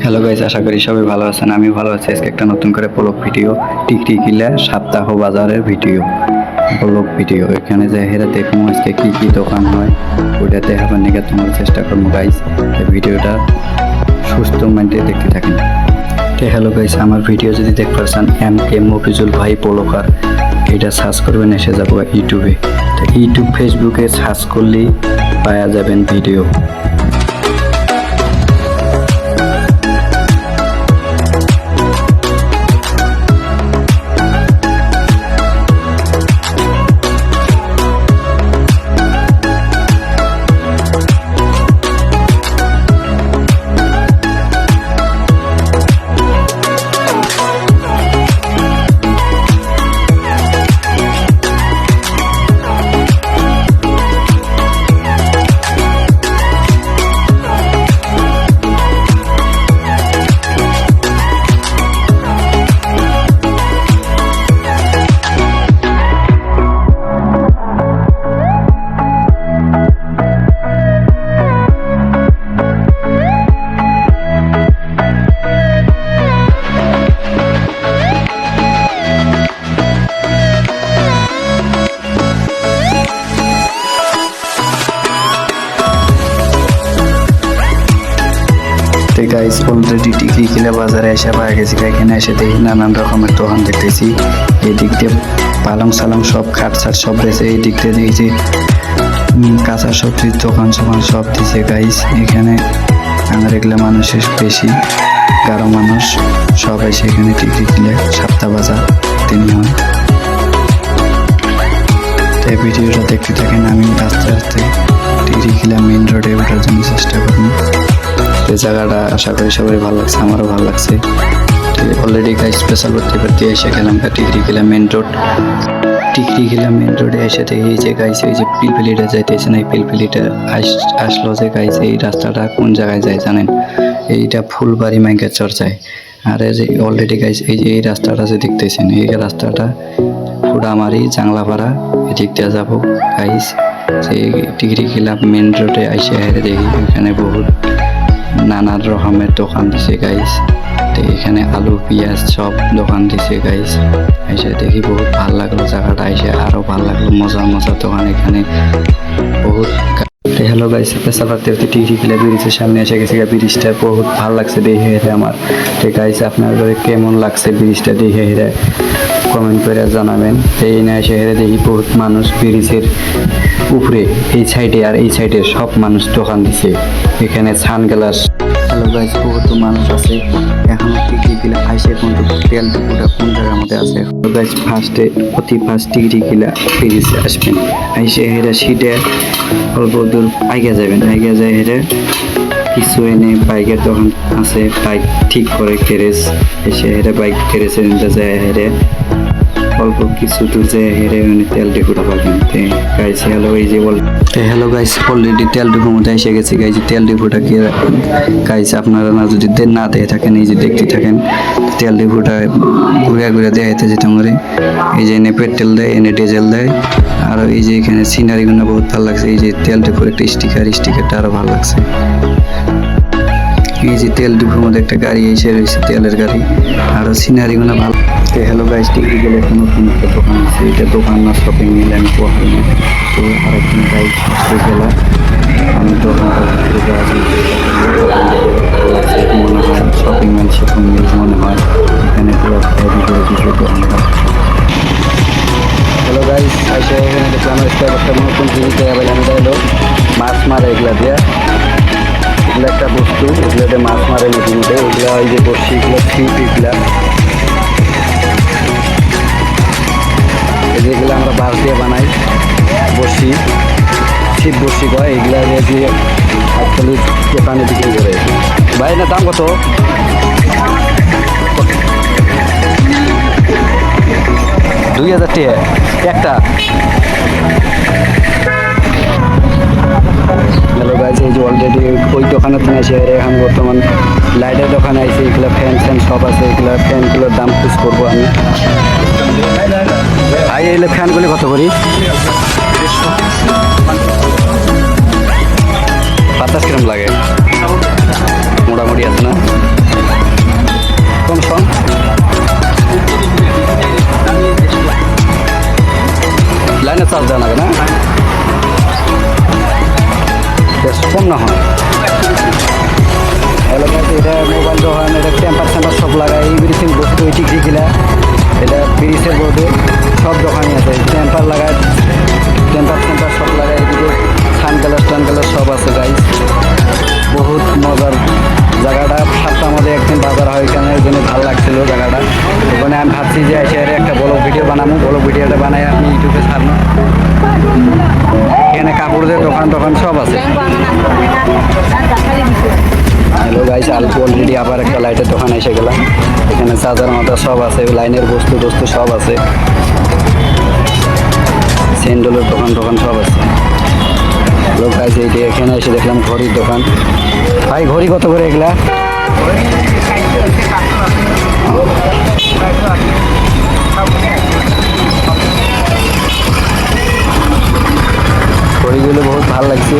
Hello guys আশা করি সবাই ভালো আছেন। আমি ভালো আছি। আজকে একটা নতুন করে ব্লগ ভিডিও টিকটি কিলা সপ্তাহ বাজারের ভিডিও ব্লগ ভিডিও এখানে যে হেরা দেখুন আজকে কি কি দোকান হয় ওইটা দেখাবার নিকে তোমার চেষ্টা করব গাইজ ভিডিওটা সুস্থ মাইন্ডে দেখতে থাকেন। তো হ্যালো গাইজ আমার ভিডিও যদি দেখতে পারছেন এম কে মফিজুল ভাই পোলোকার এটা সার্চ করবেন, এসে যাব ইউটিউবে তো ইউটিউব ফেসবুকে সার্চ করলেই পাওয়া যাবেন ভিডিও তো গাইস অলরেডি টিকলি কিলা বাজারে এসে পাওয়া গেছি এখানে এসে দেখি, নানান রকমের দোকান দেখতেছি। এই দিক দিয়ে পালং সালং সব, খাট সাট সব রয়েছে। এই দিক দিয়ে দেখেছি কাঁচা সবজির দোকান সোকান সব দিছে গাইস এখানে আমার এগুলো মানুষের বেশি, গারো মানুষ। সবাই সেখানে টিকলি কিলে সপ্তাহ বাজার তিনি এই ভিডিওটা দেখতে থাকেন, আমি আস্তে আস্তে জায়গাটা আশা করি সবাই ভালো লাগছে, আমারও ভালো লাগছে। অলরেডি গাই স্পেশাল করতে করতে এসে গেলাম টিকরি গেলাম মেন রোড টিকরি গেলাম মেন রোডে এসে দেখি এই যে গাইছে এই যে পিলপিলিটা যাইতেছে না, এই পিলপিলিটা আস- আসলো যে গাইছে এই রাস্তাটা কোন জায়গায় যায় জানেন? এইটা ফুলবাড়ি মাইকের চর্চায়। আর এই যে অলরেডি গাইস এই যে এই রাস্তাটা যে দেখতেছেন, এই রাস্তাটা ফুডামারি জাংলাপাড়া এদিক দিয়ে যাব। গাইস সেই টিকরি গেলাম মেন রোডে আইসে হেরে দেখি, এখানে বহুত নানান রকমের দোকান দিছে গাইস তো এখানে আলু, পেঁয়াজ সব দোকান দিছে গাইস এসে দেখি বহুত ভালো লাগল জায়গাটা, এসে আরও ভালো লাগল। মজা মজা দোকান এখানে। বহুত হ্যালো গাইস পেশা পারতে পারতে টিভি খেলে ব্রিজের সামনে এসে গেছে ব্রিজটা বহুত ভালো লাগছে দেখে হেরে আমার। তো গাইস আপনাদের কেমন লাগছে ব্রিজটা দেখে হেরে কমেন্ট করে জানাবেন। তো এই না এসে হেরে দেখি বহুত মানুষ ব্রিজের উপরে, এই সাইডে আর এই সাইডে সব মানুষ দোকান দিছে। এখানে সানগ্লাস গাইস বহুত মানুষ আছে। এখনও টিকটি গিলা আইসে কিন্তু তেল টুকুটা কোন জায়গার মধ্যে আছে? গাইস ফার্স্টে অতি ফার্স্ট টিকটি গিলা ব্রিজে আসবেন আইসে হেরে সিটে অল্প দূর আগে যাবেন। আগে যায় হেরে কিছু এনে বাইকের দোকান আছে, বাইক ঠিক করে গ্যারেজ। এসে হেরে বাইক গ্যারেজের নিতে যায় হেরে অল্প কিছু যায় হেরে উনি তেল ডিপুটা পাবেন গাইস হ্যালো এই যে বল হ্যালো গাইস অলরেডি তেল ডিপুর মধ্যে এসে গেছি গাইস তেল ডিপুটা কি গাইস আপনারা না যদি না দেখে থাকেন, এই যে দেখতে থাকেন, তেল ডিপুটা ঘুরে ঘুরে দেখাইতে যেতে পারে। এই যে এনে পেট্রোল দেয়, এনে ডিজেল দেয়, আর এই যে এখানে সিনারিগুলো বহুত ভালো লাগছে, এই যে তেল ডিপুর একটা স্টিকার স্টিকারটা আরও ভালো লাগছে। এই তেল ডিপোর মধ্যে একটা গাড়ি এসে রয়েছে, তেলের গাড়ি। আর সিনারিগুলো ভালো। তো হ্যালো গাইজ টিভি গেলে একটা নতুন একটা দোকান আছে। এটা দোকান না শপিং মিল আমি পড়ি তো আরেকদিন গাইস আসতে গেলাম আমি দোকানটা। মনে হয় শপিং মিল শপিং মিল মনে হয়, এখানে পুরো মারে নদীতে এগুলো ওই যে বসছি এগুলো ছিপ, এগুলা। আমরা বাঁশ দিয়ে বানাই বসি ছিপ বসি কয়, এগুলা দিয়ে অ্যাকচুয়ালি দোকানে বিক্রি করে। ভাই না দাম কত? দুই হাজার একটা। হ্যালো গাইজ এই যে অলরেডি ওই দোকানে থেকে এসে এখন বর্তমান লাইটের দোকানে আছে এগুলো ফ্যান ফ্যান সব আছে, এগুলো ফ্যানগুলোর দাম খুঁজ করব আমি। ভাই, এগুলো ফ্যানগুলি কত করি? বাতাস কিরম লাগে? মোটামুটি আছে না? কমিশন লাইনে চার্জ দেওয়া লাগে না? বেশ কম না হয়। এটা মোবাইল দোকান এটা টেম্পার টেম্পার সব লাগায় এভরিথিং বস্তু ওই টিকরি কিলা এটা ব্রিজের বোর্ডে সব দোকানই আছে টেম্পার লাগায় টেম্পার টেম্পার সব লাগায়, এদিকে সান গ্লাস টান গ্লাস সব আছে গাইজ বহুত মজার জায়গাটা। সাতটা আমাদের একদিন বাজার হয় এখানে এই জন্য ভালো লাগছিল জায়গাটা। ওখানে আমি ভাবছি যে এসে একটা বড় ভিডিও বানাবো। বড় ভিডিওটা বানাই আমি ইউটিউবে ছাড়বো এখানে কাপড়দের দোকান টোকান সব আছে। হ্যালো গাইস আলপু অলরেডি আবার একটা লাইটের দোকান এসে গেলাম। এখানে চার্জার মাথা সব আছে, লাইনের বস্তু টস্তু সব আছে। স্যান্ডেলের দোকান টোকান সব আছে। লোক গাইস এইটা এখানে এসে দেখলাম ঘড়ির দোকান। ভাই, ঘড়ি কত করে এগুলা? ঘড়িগুলো বহুত ভালো লাগছে।